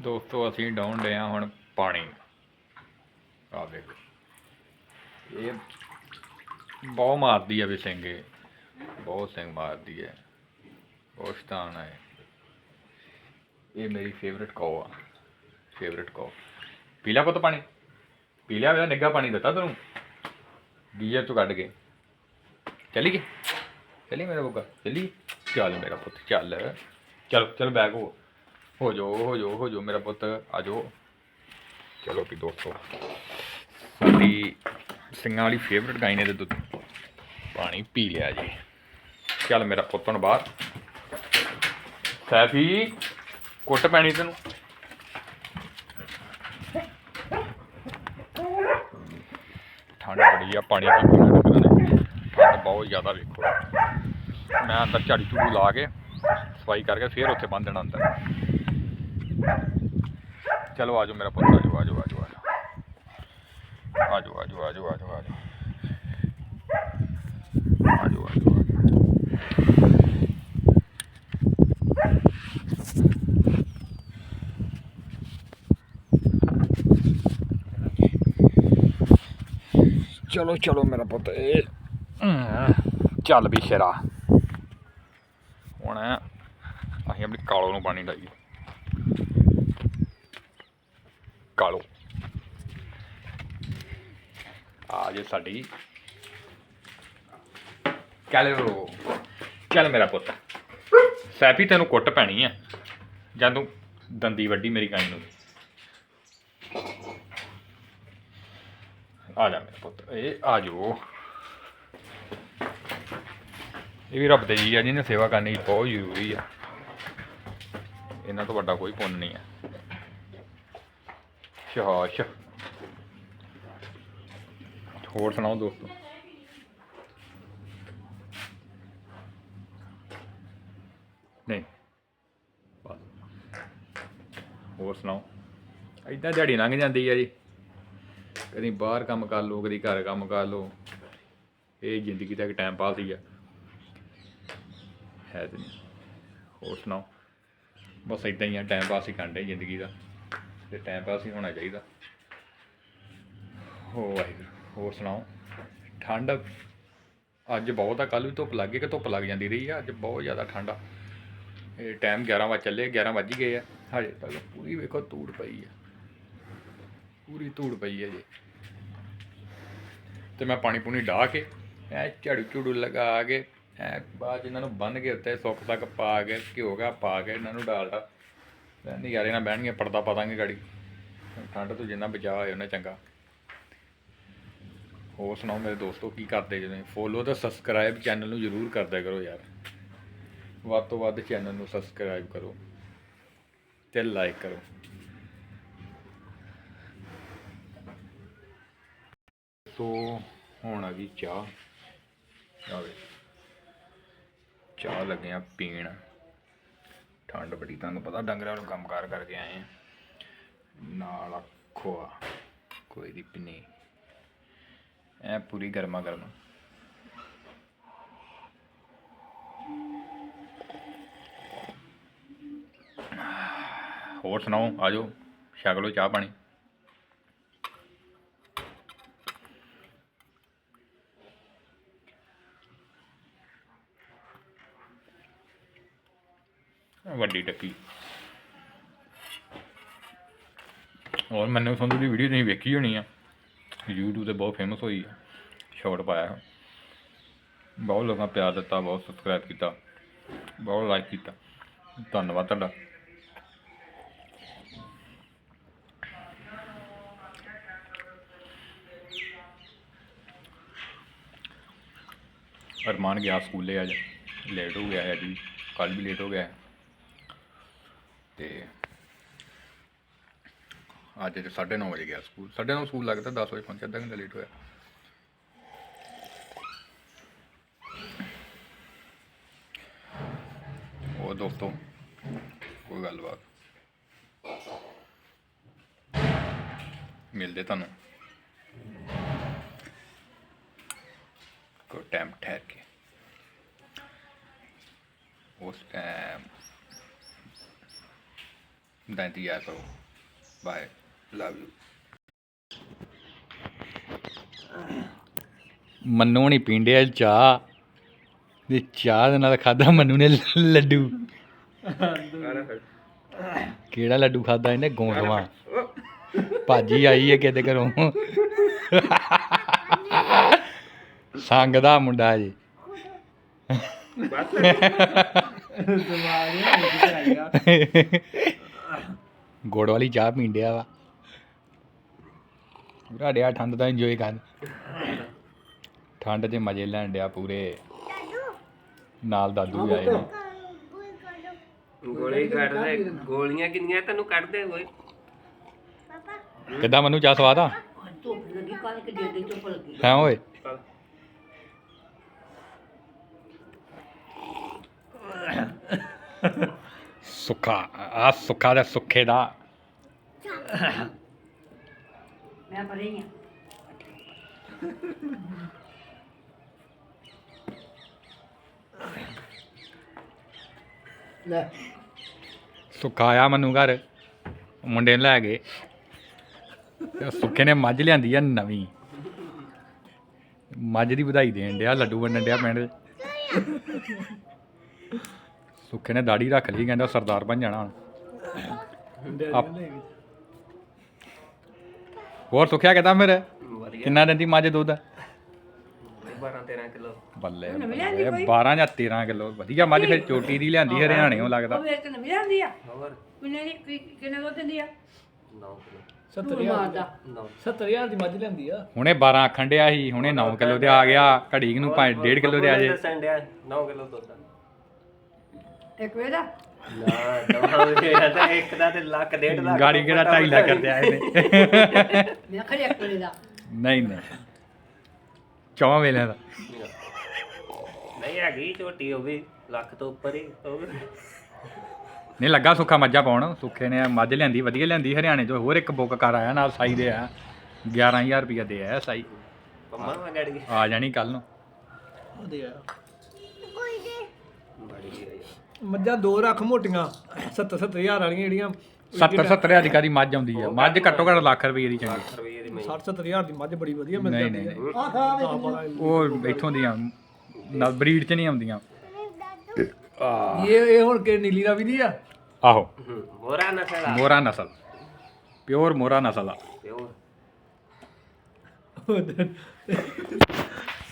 ਦੋਸਤੋ, ਅਸੀਂ ਡਾਉਣ ਡਏ ਹਾਂ ਹੁਣ ਪਾਣੀ ਆ ਵੇਖ ਇਹ ਬਹੁਤ ਮਾਰਦੀ ਆ ਵੀ ਸਿੰਘੇ ਬਹੁਤ ਸਿੰਘ ਮਾਰਦੀ ਹੈ ਬਹੁਤ ਸ਼ਤਾਨ ਹੈ ਇਹ। ਮੇਰੀ ਫੇਵਰਿਟ ਕੌ ਆ। ਫੇਵਰਿਟ ਕੌ ਪੀ ਲਿਆ ਪੁੱਤ ਪਾਣੀ? ਪੀ ਲਿਆ, ਮੇਰਾ ਨਿੱਘਾ ਪਾਣੀ ਦਿੱਤਾ ਤੈਨੂੰ? ਗੀਜ਼ਰ ਤੋਂ ਕੱਢ ਕੇ। ਚਲੀ ਗਈ? ਚਲੀ ਮੇਰਾ ਬੁੱਗਾ? ਚਲੀ ਚੱਲ ਮੇਰਾ ਪੁੱਤ, ਚੱਲ। ਚਲ ਚਲ ਬੈਗ ਹੋ। ਹੋ ਜਾਓ ਹੋ ਜਾਓ ਹੋ ਜਾਓ ਮੇਰਾ ਪੁੱਤ ਆ ਜਾਓ ਚਲੋ ਵੀ ਦੋਸਤੋ ਸਾਡੀ ਸਿੰਘਾਂ ਵਾਲੀ ਫੇਵਰਿਟ ਗਾਇਨੇ ਨੇ ਦੁੱਧ ਪਾਣੀ ਪੀ ਲਿਆ ਜੀ ਚੱਲ ਮੇਰਾ ਪੁੱਤ ਨੂੰ ਬਾਹਰ ਸੈਫੀ ਕੁੱਟ ਪੈਣੀ ਤੈਨੂੰ ਠੰਡ ਬੜੀ ਆ ਪਾਣੀ ਪੀ ਪੀਣਾ ਡੰਗਰਾਂ ਠੰਡ ਬਹੁਤ ਜ਼ਿਆਦਾ ਵੇਖੋ ਮੈਂ ਅੰਦਰ ਝਾੜੀ ਝੂੜੂ ਲਾ ਕੇ ਸਫ਼ਾਈ ਕਰਕੇ ਫਿਰ ਉੱਥੇ ਬੰਨ ਦੇਣਾ ਅੰਦਰ। ਚਲੋ ਆਜੋ ਮੇਰਾ ਪੁੱਤ ਆਜੋ ਆਜੋ ਆਜੋ ਆਜੋ ਆਜੋ ਆਜੋ ਆਜੋ ਆਜੋ ਆਜੋ ਆਜੋ ਆਜੋ ਆਜੋ ਚਲੋ ਚਲੋ ਮੇਰਾ ਪੁੱਤ, ਇਹ ਚੱਲ ਵੀ ਸ਼ੇਰਾ ਹੁਣ ਅਸੀਂ ਆਪਣੀ ਕਾਲੋ ਨੂੰ ਪਾਣੀ ਲਾਈਏ। ਕਾਲੋ। ਆ ਜੇ ਸਾਡੀ। ਕੈਲੋ ਚੱਲ ਮੇਰਾ ਪੁੱਤ। ਸੈਪੀ, ਤੈਨੂੰ ਕੁੱਟ ਪੈਣੀ ਆ। ਜਾਂ ਤੂੰ ਦੰਦੀ ਵੱਡੀ ਮੇਰੀ ਗਾਈ ਨੂੰ। ਆ ਜਾ ਮੇਰਾ ਪੁੱਤ। ਇਹ ਆ ਜਾਓ ਇਹ ਵੀ ਰੱਬ ਦੇ ਜੀ ਆ, ਜਿਹਨੇ ਸੇਵਾ ਕਰਨੀ ਬਹੁਤ ਜ਼ਰੂਰੀ ਆ। ਇਹਨਾਂ ਤੋਂ ਵੱਡਾ ਕੋਈ ਪੁੰਨ ਨਹੀਂ ਹੈ। ਸ਼ਾਸ਼ ਹੋਰ ਸੁਣਾਓ ਦੋਸਤੋ? ਨਹੀਂ। ਹੋਰ ਸੁਣਾਓ? ਏਦਾਂ ਦਿਹਾੜੀ ਲੰਘ ਜਾਂਦੀ ਹੈ ਜੀ। ਕਦੀ ਬਾਹਰ ਕੰਮ ਕਰ ਲਓ, ਕਦੀ ਘਰ ਕੰਮ ਕਰ ਲਓ। ਇਹ ਜ਼ਿੰਦਗੀ ਦਾ ਇੱਕ ਟਾਈਮ ਪਾਸ ਹੀ ਆ। ਹੈ ਤੇ ਨਹੀਂ। ਹੋਰ ਸੁਣਾਓ? ਬਸ ਇਦਾਂ ਹੀ ਆ ਟਾਈਮ ਪਾਸ ਹੀ ਕਰਦੇ ਜ਼ਿੰਦਗੀ ਦਾ ਤੇ ਟਾਈਮ ਪਾਸ ਹੀ ਹੋਣਾ ਚਾਹੀਦਾ। ਹੋ ਵਾਹਿਗੁਰੂ, ਹੋਰ ਸੁਣਾਓ? ਠੰਡ ਅੱਜ ਬਹੁਤ ਆ ਕੱਲ ਵੀ ਧੁੱਪ ਲੱਗ ਗਈ ਕਿ ਧੁੱਪ ਲੱਗ ਜਾਂਦੀ ਰਹੀ ਆ, ਅੱਜ ਬਹੁਤ ਜ਼ਿਆਦਾ ਠੰਡ ਆ। ਇਹ ਟਾਈਮ 11 ਵਜੇ ਚੱਲੇ 11 ਵੱਜ ਹੀ ਗਏ ਆ, ਹਜੇ ਤੱਕ ਪੂਰੀ ਵੇਖੋ ਧੂੜ ਪਈ ਆ। ਪੂਰੀ ਧੂੜ ਪਈ ਹੈ ਜੀ ਤੇ ਮੈਂ ਪਾਣੀ ਪੂਣੀ ਢਾ ਕੇ ਐ ਝਾੜੂ ਝੂੜੂ ਲਗਾ ਕੇ ਬਾਅਦ 'ਚ ਇਹਨਾਂ ਨੂੰ ਬੰਨ ਕੇ ਉੱਤੇ ਸੁੱਕ ਤੱਕ ਪਾ ਕੇ, ਘਿਓ ਗਾ ਪਾ ਕੇ ਇਹਨਾਂ ਨੂੰ ਡਾਲਦਾ ਤੇ ਨਜ਼ਾਰੇ ਨਾਲ ਬਹਿਣਗੇ ਪਰਦਾ ਪਾ ਦਾਂਗੇ ਗਾੜੀ। ਠੰਡ ਤੋਂ ਜਿੰਨਾ ਬਚਾਅ ਹੋਇਆ, ਉਹਨਾਂ ਚੰਗਾ। ਹੋਰ ਸੁਣਾਓ ਮੇਰੇ ਦੋਸਤੋ, ਕੀ ਕਰਦੇ ਜਦੋਂ ਫੋਲੋ ਤੇ ਸਬਸਕ੍ਰਾਈਬ ਚੈਨਲ ਨੂੰ ਜ਼ਰੂਰ ਕਰਦਿਆ ਕਰੋ ਯਾਰ। ਵੱਧ ਤੋਂ ਵੱਧ ਚੈਨਲ ਨੂੰ ਸਬਸਕ੍ਰਾਈਬ ਕਰੋ ਤੇ ਲਾਈਕ ਕਰੋ। ਸੋ ਹੁਣ ਆ ਗਈ ਚਾਹ। ਆਵੇ ਚਾਹ ਲੱਗੇ ਆ ਪੀਣ। ਠੰਡ ਬੜੀ, ਤੁਹਾਨੂੰ ਪਤਾ ਡੰਗਰਾਂ ਨੂੰ ਕੰਮ ਕਾਰ ਕਰਕੇ ਆਏ ਆ। ਨਾਲ ਆ ਖੋਆ ਕੋਈ ਦੀ ਪਨੀ ਐ ਪੂਰੀ ਗਰਮਾ ਗਰਮ ਹੋਰ ਸੁਣਾਓ ਆਜੋ ਛਕ ਲਓ ਚਾਹ ਪਾਣੀ। ਵੱਡੀ ਟੱਕੀ। ਔਰ ਮੈਨੂੰ ਸੰਧੂ ਦੀ ਵੀਡੀਓ ਤੁਸੀਂ ਵੇਖੀ ਹੋਣੀ ਆ। YouTube ਤੇ ਬਹੁਤ ਫੇਮਸ ਹੋਈ ਆ। ਸ਼ਾਰਟ ਪਾਇਆ ਬਹੁਤ ਲੋਕਾਂ ਪਿਆਰ ਦਿੱਤਾ, ਬਹੁਤ ਸਬਸਕ੍ਰਾਈਬ ਕੀਤਾ, ਬਹੁਤ ਲਾਈਕ ਕੀਤਾ। ਧੰਨਵਾਦ ਤੁਹਾਡਾ। ਅਰਮਾਨ ਗਿਆ ਸਕੂਲੇ ਅੱਜ। ਲੇਟ ਹੋ ਗਿਆ ਹੈ ਅੱਜ ਵੀ ਕੱਲ ਵੀ ਲੇਟ ਹੋ ਗਿਆ ਹੈ। ਤੇ ਅੱਜ ਤੇ 9:30 ਵਜੇ ਗਿਆ ਸਕੂਲ। 9:30 ਸਕੂਲ ਲੱਗਦਾ 10 ਵਜੇ ਪਹੁੰਚਿਆ, ਅੱਧਾ ਘੰਟਾ ਲੇਟ ਹੋਇਆ। ਉਹ ਦੋਸਤੋ, ਕੋਈ ਗੱਲਬਾਤ? ਮਿਲਦੇ ਤੁਹਾਨੂੰ। ਕੋ ਟਾਈਮ ਠਹਿਰ ਕੇ। ਉਸ ਟਾਈਮ ਦਾ ਇੰਤਜ਼ਾਰ ਕਰੋ ਬਾਏ ਲਵ ਯੂ ਮੰਨੂ ਨਹੀਂ ਪੀਂਦੇ ਚਾਹ ਤੇ ਚਾਹ ਦੇ ਨਾਲ ਖਾਦਾ ਮੰਨੂ ਨੇ ਲੱਡੂ। ਕਿਹੜਾ ਲੱਡੂ ਖਾਦਾ ਇਹਨੇ? ਗੋਂਦਵਾ। ਭਾਜੀ ਆਈ ਹੈ ਕਿਤੇ ਘਰੋਂ। ਸੰਗ ਦਾ ਮੁੰਡਾ ਜੀ। ਗੁੜ ਵਾਲੀ ਚਾਹ ਪੀਂਦਿਆ ਵਾ। ਰਾੜਿਆ ਠੰਡ ਦਾ ਇੰਜੋਏ ਕਰ। ਠੰਡ 'ਚ ਮਜ਼ੇ ਲੈਣ ਡਿਆ ਪੂਰੇ। ਨਾਲ ਦਾਦੂ ਵੀ ਆਏ ਨੇ। ਗੋਲੀ ਕੱਢਦੇ ਗੋਲੀਆਂ ਕਿੰਨੀਆਂ ਤੈਨੂੰ ਕੱਢਦੇ ਓਏ ਕਿੱਦਾਂ ਮੈਨੂੰ ਚਾਹ ਸਵਾਦ ਆ? ਧੁੱਪ ਲੱਗੀ ਕੱਲ ਕਿ ਦੇ ਦੇ ਧੁੱਪ ਲੱਗੀ ਹੈ ਓਏ। ਸੁੱਖਾ ਆ ਸੁੱਖਾ ਦਾ ਸੁੱਖੇ ਦਾ ਮੈਂ ਪਰੇ ਹੀ ਆ ਲੈ ਸੁੱਖਾ ਆਇਆ ਮੈਨੂੰ ਘਰ ਮੁੰਡੇ ਨੂੰ ਲੈ ਗਏ ਤੇ ਸੁੱਖੇ ਨੇ ਮੱਝ ਲਿਆਂਦੀ ਆ ਨਵੀਂ ਮੱਝ ਦੀ ਵਧਾਈ ਦੇਣ ਡਿਆ ਲੱਡੂ ਵੰਡਣ ਡਿਆ ਪਿੰਡ 'ਚ। ਸੁੱਖੇ ਨੇ ਦਾੜੀ ਰੱਖ ਲਈ ਕਹਿੰਦਾ ਸਰਦਾਰ ਬਣ ਜਾਣਾ ਹੁਣ। ਆਪ- ਹੋਰ ਸੁੱਖਿਆ ਫਿਰ? ਵਧੀਆ। ਕਿੰਨਾ ਦਿੰਦੀ ਮੱਝ ਦੁੱਧ? 12 13 ਕਿਲੋ। ਬੱਲੇ ਨਵੀਂ ਲਿਆਂਦੀ ਬੱਲੇ, ਕੋਈ? 12 ਜਾਂ 13 ਕਿਲੋ। ਵਧੀਆ ਮੱਝ ਫਿਰ ਚੋਟੀ ਦੀ ਲਿਆਂਦੀ ਹਰਿਆਣੇੋਂ ਲੱਗਦਾ। ਉਹ ਵੇਖ ਕੇ ਨਵੀਂ ਆਂਦੀ ਆ। ਹੋਰ? ਕਿੰਨੇ ਦੀ ਕੀ- ਕਿੰਨੇ ਦੁੱਧ ਦਿੰਦੀ ਆ? 9 ਕਿਲੋ। ਤੂੰ ਮਾਰਦਾ 9 70000 ਦੀ ਮੱਝ ਲੈਂਦੀ ਆ। ਹੁਣੇ 12 ਆਖਣ ਡਿਆ ਸੀ ਹੁਣੇ 9 ਕਿਲੋ ਤੇ ਆ ਗਿਆ ਘੜੀ ਕੁ ਨੂੰ ਭਾਵੇਂ 1.5 ਕਿਲੋ ਤੇ ਆ ਜੇ। ਦੱਸਣ ਡਿਆ 9 ਕਿਲੋ ਦੁੱਧ। ਆ। ਇੱਕ ਵੇ ਦਾ ਨਾ ਦਵਾਂਗੇ ਤਾਂ ਇੱਕ ਦਾ ਤੇ ਲੱਖ ਡੇਢ ਲੱਖ ਗਾੜੀ ਕਿਹੜਾ 2.5 ਲੱਖ ਕਰਦੇ ਆਏ ਨੇ। ਮੈਂ ਖੜੀ ਇੱਕ ਵੇ ਦਾ। ਨਹੀਂ ਨਹੀਂ। ਚੌਵਾਂ ਵੇਲਿਆਂ ਦਾ। ਨਹੀਂ ਹੈਗੀ ਝੋਟੀ ਉਹ ਵੀ ਲੱਖ ਤੋਂ ਉੱਪਰ ਹੀ ਉਹ ਵੀ। ਨਹੀਂ ਲੱਗਾ ਸੁੱਖਾ ਮੱਝਾਂ ਪਾਉਣ। ਸੁੱਖੇ ਨੇ ਮੱਝ ਲਿਆਂਦੀ ਵਧੀਆ ਲਿਆਂਦੀ ਹਰਿਆਣੇ ਤੋਂ ਹੋਰ ਇੱਕ ਬੁੱਕ ਕਰ ਆਇਆ ਨਾਲ ਸਾਈ ਦੇ ਆ। 11000 ਰੁਪਇਆ ਦੇ ਆਇਆ ਸਾਈ। ਪੰਮਾ ਮੈਂ ਗੜ ਗਈ ਆ ਜਾਣੀ ਕੱਲ ਨੂੰ। ਉਹਦੇ ਆ। ਜਿਹੀ ਆਈ। ਮੱਝਾਂ ਦੋ ਰੱਖ ਮੋਟੀਆਂ 70 70000 ਵਾਲੀਆਂ ਜਿਹੜੀਆਂ 70 70 ਹਜ਼ਾਰ ਦੀ ਮੱਝ ਆਉਂਦੀ ਆ? ਮੱਝ ਘੱਟੋ ਘੱਟ ਲੱਖ ਰੁਪਏ ਦੀ ਚੰਗੀ। ਲੱਖ ਰੁਪਏ ਦੀ ਮੈਂ 60 70000 ਦੀ ਮੱਝ ਬੜੀ ਵਧੀਆ ਮਿਲ ਨਹੀਂ, ਜਾਂਦੀ ਨਹੀਂ, ਹੈ ਆ ਖਾ ਉਹ ਇੱਥੋਂ ਦੀਆਂ ਨਾਲ ਬਰੀਡ ਚ ਨਹੀਂ ਆਉਂਦੀਆਂ। ਇਹ ਇਹ ਹੁਣ ਕਿ ਨੀਲੀ ਰਾਵੀ ਦੀ ਆ? ਆਹੋ। ਮੋਰਾ ਨਸਲ ਆ। ਮੋਰਾ ਨਸਲ। ਪਿਓਰ ਮੋਰਾ ਨਸਲ ਆ। ਪਿਓਰ। ਉਹ